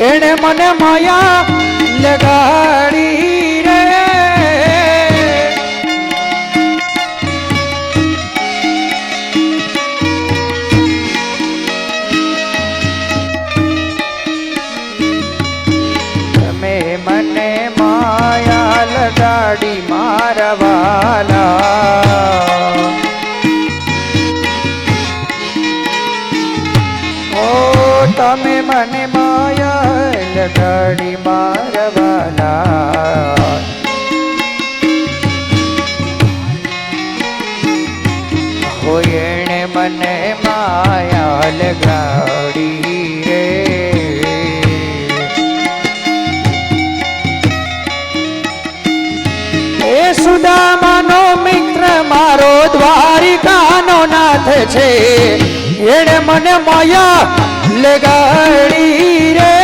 એણે મને માયા લગાડી રે. તમે મને માયા લગાડી મારવાલા તમે મને માયા મારવાના હોય એણે મને માયા લગાડી રે એ મિત્ર, મારો દ્વારિકાનો નાથ છે. એણે મને માયા લગાડી રે.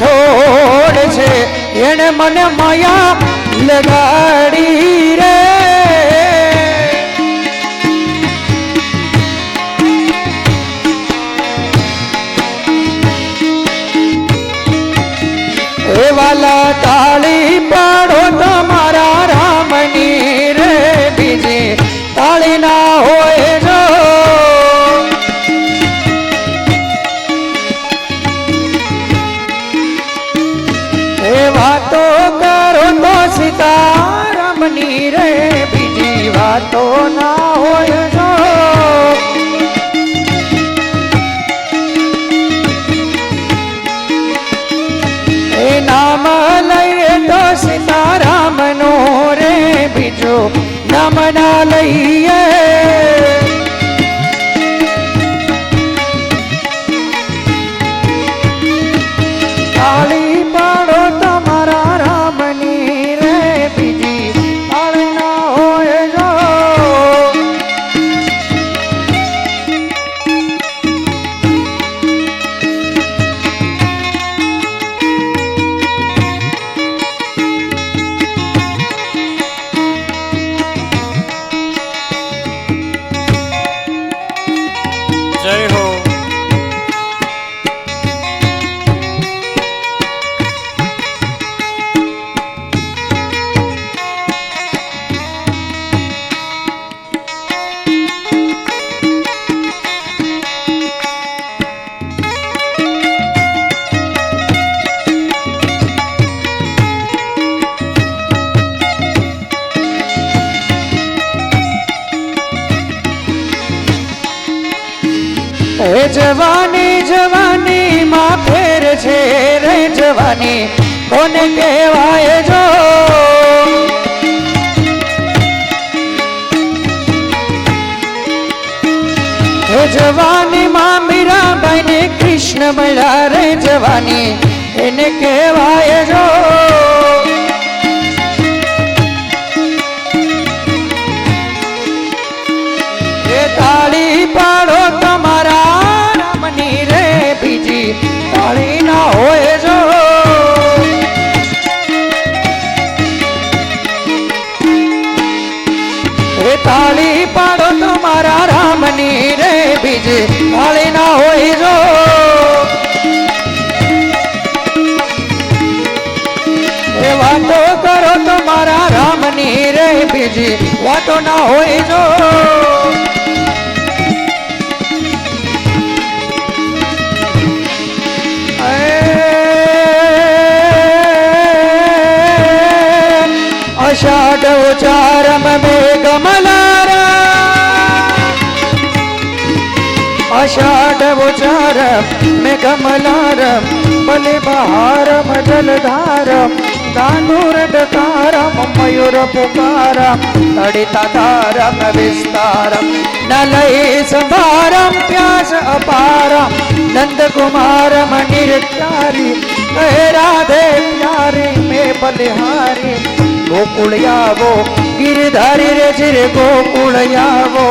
છોડ છે. એણે મને માયા લગાડી રે. એ વાલા તાળી વાતો ના હોય નામ લઈએ તો સીતારામનો રે બીજો નામ ના લઈએ જવાની જવાની માં ફેર છે રે જવાની. કોને કહેવાય જો? જવાની માં મીરાબાઈ ને કૃષ્ણ મળ્યા રે જવાની. એને કહેવાય જો? એ એ તાળી પાડો તમારા રામની રે બીજી. તાળી ના હોય જો. એ વાતો કરો તમારા રામની રે બીજી. વાતો ના હોય જો. उचारम मेघमलार अषाढ़ में मेघमलारम बलि बहारम, जलधारम तानूर डकारम, मयूर पुकारम तड़िता तारम, विस्तारम, नलय संभारम, प्यास अपारम, नंद कुमारम निरकारी कहे राधे प्यारे, में बलिहारी। ગોકુળ આવો ગિરધારી રે જીરે ગોકુળ આવો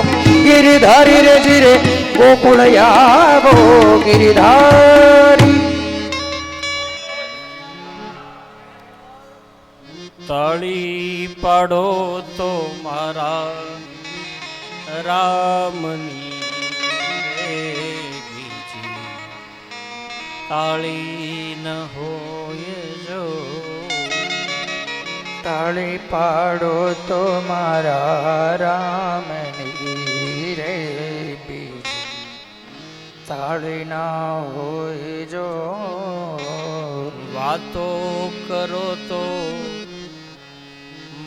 ગિરધારી રે જીરે ગોકુળ આવો ગિરિધારી. તાળી પાડો તો મારા રામની તાળી ન હોય જો તાળી પાડો તો મારા રામની રે તાળી ના હોય જો વાતો કરો તો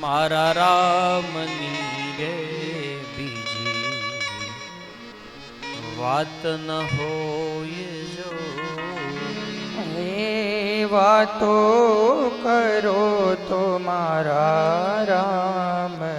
મારા રામની રે બીજી. વાત ન હોય જો એ વાતો કરો તો મારા રામ